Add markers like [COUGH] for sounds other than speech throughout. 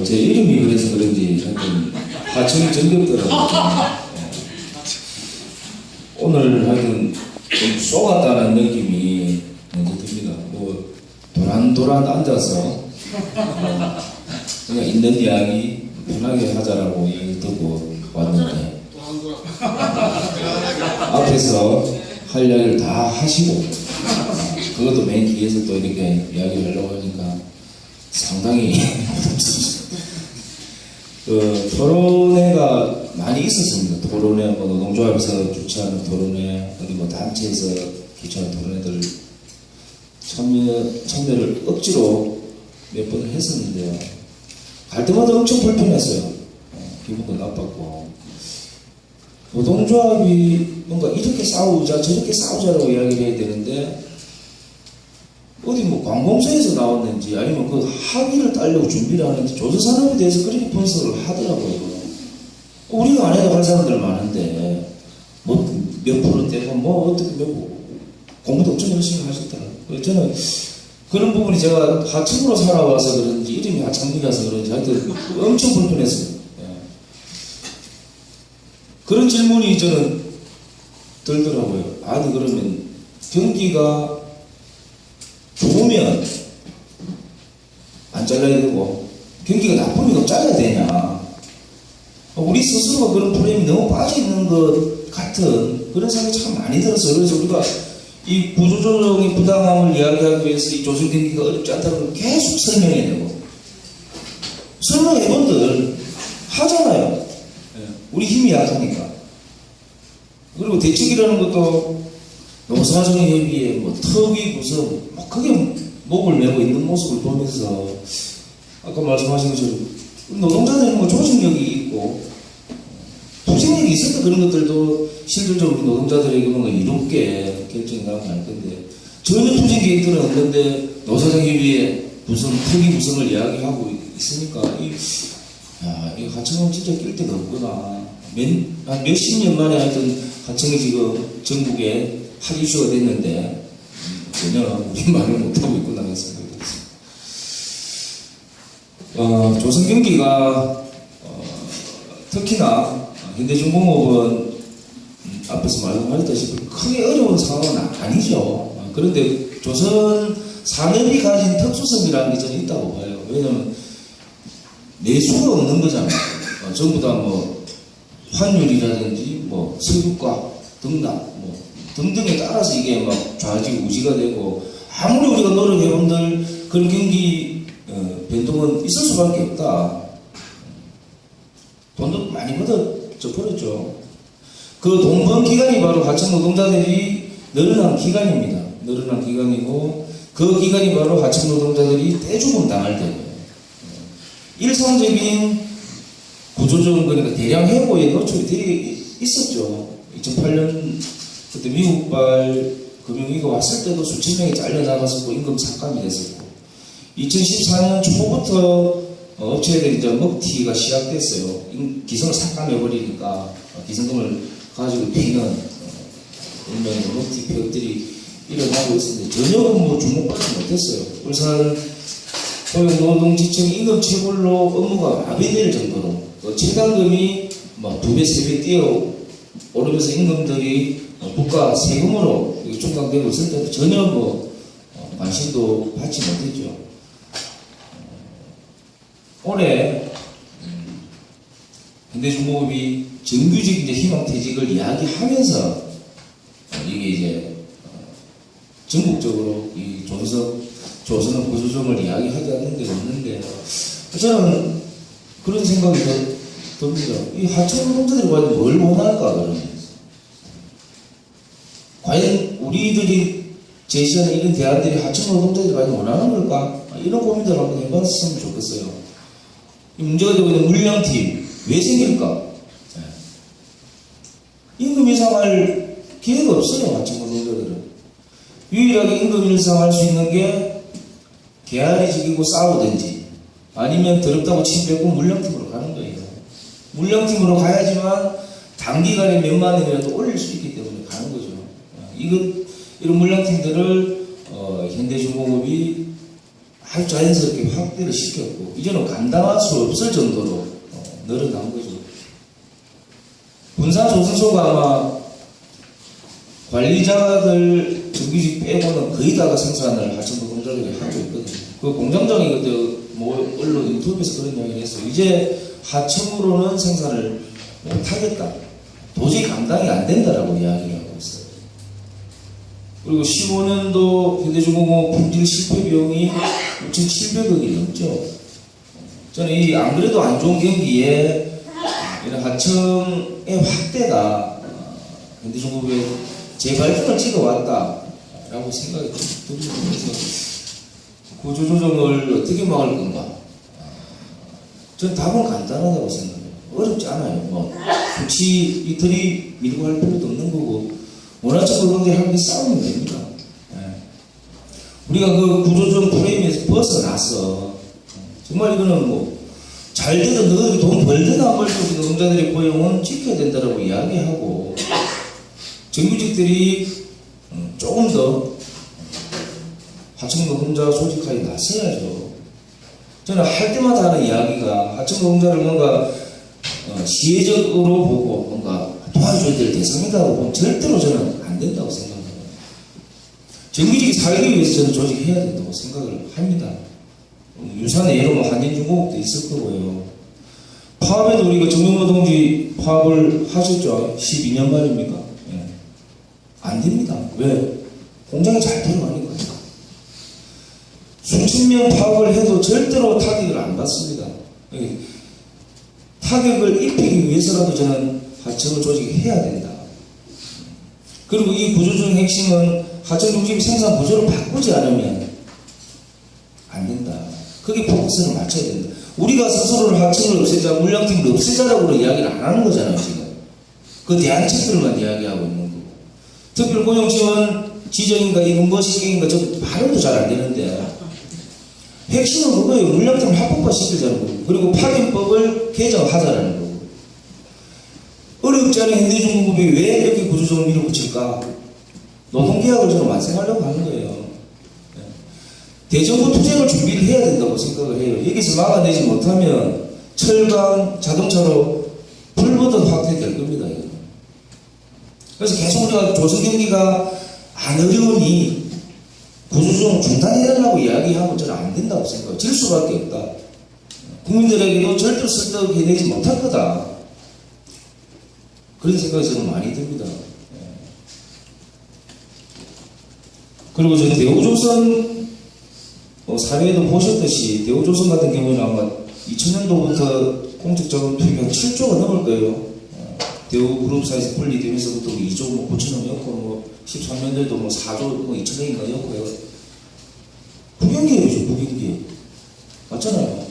그, 제 이름이 그래서 그런지 하여튼 하청이 정겹더라고요. 예. 오늘 하여튼 좀 쏘갔다는 느낌이 먼저 듭니다. 뭐, 도란도란 앉아서 어, 그냥 있는 이야기 편하게 하자라고 얘기 듣고 왔는데 앞에서 할 이야기를 다 하시고 그것도 맨 뒤에서 또 이렇게 이야기를 하려고 하니까 상당히 [LAUGHS] 그 토론회가 많이 있었습니다. 토론회 뭐 노동조합에서 주최하는 토론회 어디 뭐 단체에서 개최하는 토론회들 참여 참여를 억지로 몇 번을 했었는데요. 갈 때마다 엄청 불편했어요. 어, 기분도 나빴고 노동조합이 뭔가 이렇게 싸우자 저렇게 싸우자라고 이야기를 해야 되는데 어디 뭐 관공서에서 나왔는지 아니면 그 합의를 따려고 준비를 하는지 조선산업에 대해서 그렇게 분석을 하더라고요. 우리가 안 해도 할 사람들 많은데 뭐 몇 프로대고 뭐 어떻게 뭐 공부도 엄청 열심히. 그래서 저는 그런 부분이 제가 하층으로 살아와서 그런지 이름이 하창미라서 그런지 하여튼 엄청 불편했어요. 예. 그런 질문이 저는 들더라고요. 아니 그러면 경기가 좋으면 안 잘라야 되고 경기가 나쁘면 더 잘라야 되냐. 우리 스스로가 그런 프레임이 너무 빠져있는 것 같은 그런 생각이 참 많이 들었어요. 그래서 우리가 이 구조조정의 부당함을 이야기하기 위해서 이 조정 경기가 어렵지 않다는 걸 계속 설명해야 되고. 설명해본들 하잖아요. 예, 우리 힘이 약하니까. 그리고 대책이라는 것도 노사정협의회 뭐 턱이 무슨 막 크게 목을 메고 있는 모습을 보면서 아까 말씀하신 것처럼 노동자들은 뭐 조직력이 있고 투쟁력이 있어서 그런 것들도 실질적으로 노동자들에게 뭔가 이롭게 결정이 나오면 할 건데 전혀 투쟁 계획들은 없는데 노사정협의회 무슨 턱이 무슨을 이야기하고 있으니까 이, 야, 이 하청은 진짜 낄 데가 없구나. 몇, 한 몇십 년 만에 하여튼 하청이 지금 전국에 핫 이슈가 됐는데 음, 전혀 우리 말을 못하고 생각이 들었습니다. 어, 조선 경기가 어, 특히나 현대중공업은 음, 앞에서 말씀하셨다시피 크게 어려운 상황은 아니죠. 어, 그런데 조선 산업이 가진 특수성이라는 게 저는 있다고 봐요. 왜냐하면 내수가 없는 거잖아요. 어, 전부 다 뭐 환율이라든지 뭐 석유가 등락 뭐 등등에 따라서 이게 막 좌지 우지가 되고 아무리 우리가 노력해본들 그런 경기 어, 변동은 있을 수밖에 없다. 돈도 많이 벌어져 버렸죠. 그 돈 번 기간이 바로 하청 노동자들이 늘어난 기간입니다. 늘어난 기간이고 그 기간이 바로 하청 노동자들이 떼죽음 당할 때예요. 일상적인 구조적인 그러니까 대량 해고에 노출이 되어 있었죠. 2008년 그때 미국발 금융위기가 왔을 때도 수천 명이 잘려나갔었고 임금 삭감이 됐었고 2014년 초부터 어, 업체들이 이제 먹튀가 시작됐어요. 임- 기성을 삭감해버리니까 어, 기성금을 가지고 피는 어, 일명의 먹튀 폐업들이 일어나고 있었는데 전혀 뭐 주목받지 못했어요. 울산 고용노동지청 임금 체불로 업무가 마비될 정도로 또 최단금이 뭐두배 세 배 뛰어 오르면서 임금들이 어, 국가 세금으로 충당되고 있을 때도 전혀 뭐 어, 관심도 받지 못했죠. 어, 올해 음, 현대중공업이 정규직 이제 희망퇴직을 이야기하면서 어, 이게 이제 어, 전국적으로 이 조선 조선은 구조정을 이야기하지 않는 데가 없는데 저는 그런 생각이 더 듭니다. 이 하청 노동자들이 과연 뭘 원할까 그러면 과연 우리들이 제시하는 이런 대안들이 하청 노동자들이 과연 원하는 걸까 이런 고민들을 한번 해봤으면 좋겠어요. 이 문제가 되고 있는 물량팀 왜 생길까? 예. 임금 인상할 기회가 없어요 하청 노동자들은 유일하게 임금 인상할 수 있는 게 계알이 지기고 싸우든지 아니면 더럽다고 침 뱉고 물량팀으로 가는 거예요. 물량팀으로 가야지만 단기간에 몇만 원이라도 올릴 수 있기 때문에 이것 이런 물량팀들을 어, 현대중공업이 아주 자연스럽게 확대를 시켰고 이제는 감당할 수 없을 정도로 어, 늘어난 거죠. 군사조선소가 아마 관리자들 정규직 빼고는 거의 다가 생산을 하청도 공장들이 하고 있거든요. 그 공장장이 그때 뭐 언론 유튜브에서 그런 이야기를 했어요. 이제 하청으로는 생산을 못하겠다. 도저히 감당이 안 된다라고 이야기를. 그리고 15년도 현대중공업 품질 실패 비용이 6,700억이 넘죠. 저는 이 안 그래도 안 좋은 경기에 이런 하청의 확대가 어, 현대중공업의 재발전을 찍어왔다라고 생각이 듭니다. 구조조정을 어떻게 막을 건가? 전 답은 간단하다고 생각해요. 어렵지 않아요. 뭐 굳이 이틀이 밀고 할 필요도 없는 거고 원하적 노동자를 함께 싸우면 됩니다. 예. 우리가 그 구조조정 프레임에서 벗어나서 정말 이거는 뭐 잘 되든 너희들이 돈 벌든 안 벌든 노동자들의 고용은 지켜야 된다라고 이야기하고 정규직들이 음, 조금 더 하청 노동자 조직하에 나서야죠. 저는 할 때마다 하는 이야기가 하청 노동자를 뭔가 어, 시혜적으로 보고 뭔가 도와줘야 될 대상이라고 보면 절대로 저는 안 된다고 생각합니다. 정규직이 살기 위해서 저는 조직해야 된다고 생각을 합니다. 음, 유산의 예로 뭐 한인중공업도 있을 거고요. 파업에도 우리가 정경노동지 파업을 하셨죠? 12년 만입니까? 예. 안 됩니다. 왜? 공장이 잘 돌아가니까요. 수천 명 파업을 해도 절대로 타격을 안 받습니다. 예. 타격을 입히기 위해서라도 저는 하청을 조직해야 된다. 그리고 이 구조조정 핵심은 하청 중심 생산 구조를 바꾸지 않으면 안 된다. 거기 포커스를 맞춰야 된다. 우리가 스스로를 하청을 없애자, 물량팀을 없애자라고 이야기를 안 하는 거잖아요, 지금. 그 대안책들만 이야기하고 있는 거고. 특별 고용 지원 지정인가, 이건 무엇인가, 저 발음도 잘 안 되는데. 핵심은 그거예요. 물량팀을 합법화 시키자는 거고. 그리고 파견법을 개정하자라는 거고. 어렵지 않은 현대중공업이 왜 이렇게 구조조정을 밀어붙일까? 노동계약을 저는 완성하려고 하는 거예요. 대정부 투쟁을 준비를 해야 된다고 생각을 해요. 여기서 막아내지 못하면 철강, 자동차로 불보듯 확대될 겁니다. 그래서 계속 우리가 조선 경기가 안 어려우니 구조조정 중단해달라고 이야기하고 저는 안 된다고 생각해요. 질 수밖에 없다. 국민들에게도 절대로 쓸데없게 내지 못할 거다. 그런 생각이 저는 많이 듭니다. 그리고 저 대우조선 어, 사회에도 보셨듯이 대우조선 같은 경우는 아마 2000년도부터 공적자금 투입이 한 7조가 넘을 거예요. 어, 대우그룹 사에서 분리되면서부터 2조 뭐 9천억이었고 뭐 13년도에도 뭐 4조 뭐 2천억인가였고요. 국영기업이죠 국영기업. 맞잖아요.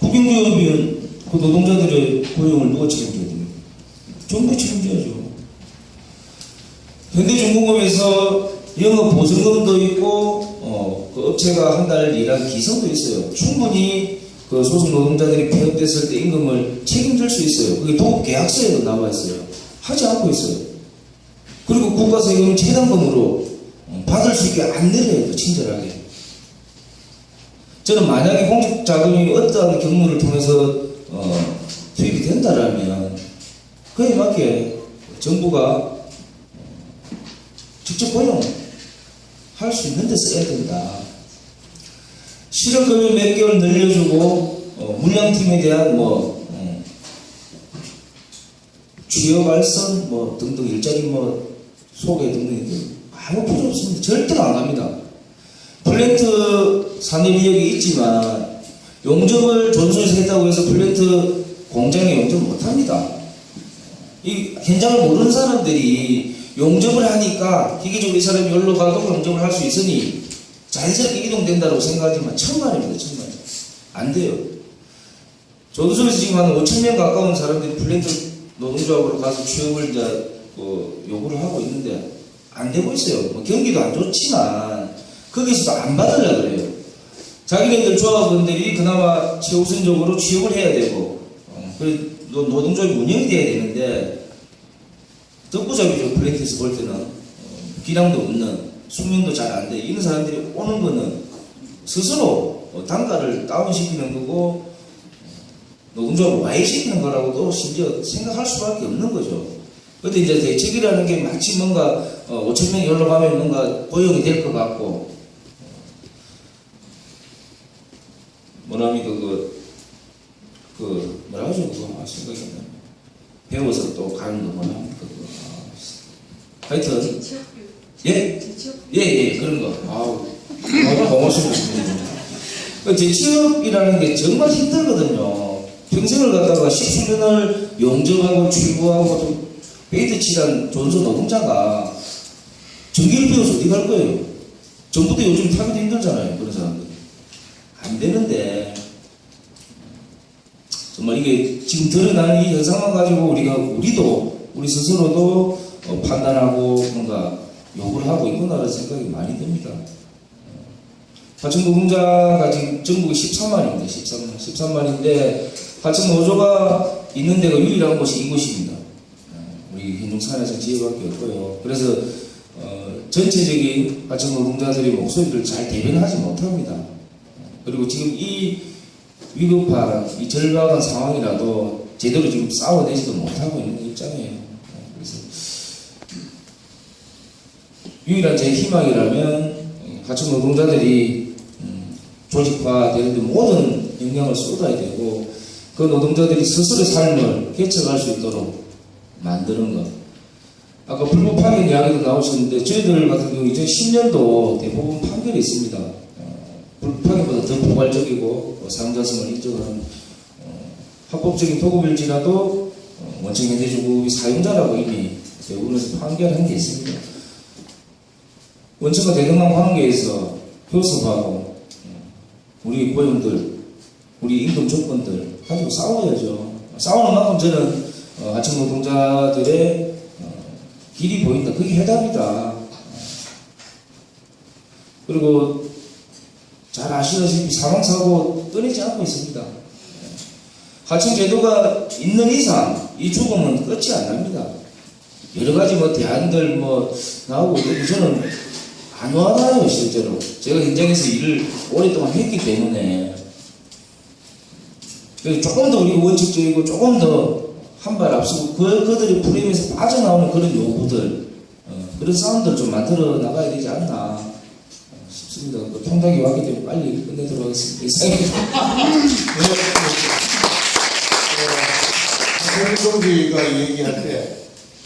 국영기업이면 그 노동자들의 고용을 누가 책임져야 됩니까? 정부 책임져야죠. 현대중공업에서 영업 보증금도 있고 어, 그 업체가 한 달 일한 기성도 있어요. 충분히 그 소속 노동자들이 폐업됐을 때 임금을 책임질 수 있어요. 그게 도급 계약서에도 나와 있어요. 하지 않고 있어요. 그리고 국가 세금을 최단금으로 어, 받을 수 있게 안내를 해요. 친절하게. 저는 만약에 공적 자금이 어떠한 경로를 통해서 어, 투입이 된다라면 그에 맞게 정부가 직접 고용 할 수 있는 데 써야 된다. 실업급여 몇 개월 늘려주고 어, 물량팀에 대한 뭐 어, 취업 발선 뭐 등등 일자리 뭐 소개 등등 아무 필요 없습니다. 절대로 안 갑니다. 플랜트 산업인력이 있지만 용접을 존소에서 했다고 해서 플랜트 공장에 용접 못합니다. 이 현장을 모르는 사람들이 용접을 하니까 기계적으로 이 사람이 여기로 가도 용접을 할 수 있으니 자연스럽게 이동된다고 생각하지만 천만입니다, 천만. 안 돼요. 조두성에서 지금 한 5천 명 가까운 사람들이 플랜트 노동조합으로 가서 취업을 이제 뭐 요구를 하고 있는데 안 되고 있어요. 뭐 경기도 안 좋지만 거기서도 안 받으려 그래요. 자기네들 조합원들이 그나마 최우선적으로 취업을 해야 되고 어, 노동조합이 운영이 돼야 되는데 덕부잡이죠 플랜트에서 볼 때는 어, 기량도 없는 숙련도 잘 안 돼. 이런 사람들이 오는 거는 스스로 어, 단가를 다운시키는 거고 노동조합을 와해시키는 거라고도 심지어 생각할 수밖에 없는 거죠. 근데 이제 대책이라는 게 마치 뭔가 어, 5천 명이 올라가면 뭔가 고용이 될 것 같고 어, 뭐랍니까 그, 그 뭐라 하죠 그거 아, 생각이 안 나네. 배워서 또 가는 거 뭐랍니까 그거 아, 하여튼 예? 예, 예, 그런 거. 아우, 고맙습니다. 그 재취업이라는 게 정말 힘들거든요. 평생을 갖다가 10수년을 영접하고 출부하고 또 베이트 칠한 존서 노동자가 전기를 배워서 어디 갈 거예요? 전부도 요즘 타기도 힘들잖아요. 그런 사람들. 안 되는데, 정말 이게 지금 드러난 이 현상만 가지고 우리가, 우리도, 우리 스스로도 어, 판단하고 뭔가 욕을 하고 있구나라는 생각이 많이 듭니다. 하청 노동자가 지금 전국에 13만입니다. 13만. 13만인데 하청 노조가 있는 데가 유일한 곳이 이곳입니다. 어, 우리 hin동산에서 지역밖에 없고요. 그래서 어, 전체적인 하청 노동자들의 목소리를 잘 대변하지 못합니다. 그리고 지금 이 위급한 이 절박한 상황이라도 제대로 지금 싸워내지도 못하고 있는 입장이에요. 어, 그래서 유일한 제 희망이라면 하청 노동자들이 음, 조직화 되는데 모든 영향을 쏟아야 되고 그 노동자들이 스스로의 삶을 개척할 수 있도록 만드는 것. 아까 불법 파견 이야기도 나오셨는데 저희들 같은 경우 2010년도 대부분 판결이 있습니다. 어, 불법 파견보다 더 포괄적이고 어, 사용자성을 인정하는 어, 합법적인 도급일지라도 어, 원청 현대주급이 사용자라고 이미 대부분에서 판결한 게 있습니다. 원천과 대등한 관계에서 교섭하고 우리 고용들, 우리 임금 조건들 가지고 싸워야죠. 싸우는 만큼 저는 어, 하청 노동자들의 어, 길이 보인다. 그게 해답이다. 그리고 잘 아시다시피 사망사고 끊이지 않고 있습니다. 하청 제도가 있는 이상 이 죽음은 끝이 안 납니다. 여러 가지 뭐 대안들 뭐 나오고 있는데 저는 안 와닿아요 실제로 제가 현장에서 일을 오랫동안 했기 때문에 조금 더 우리가 원칙적이고 조금 더 한 발 앞서고 그, 그들의 프레임에서 빠져나오는 그런 요구들 어, 그런 사운드를 좀 만들어 나가야 되지 않나 어, 싶습니다 그 통닭이 왔기 때문에 빨리 끝내도록 하겠습니다 이상입니다 한동기가 얘기할 때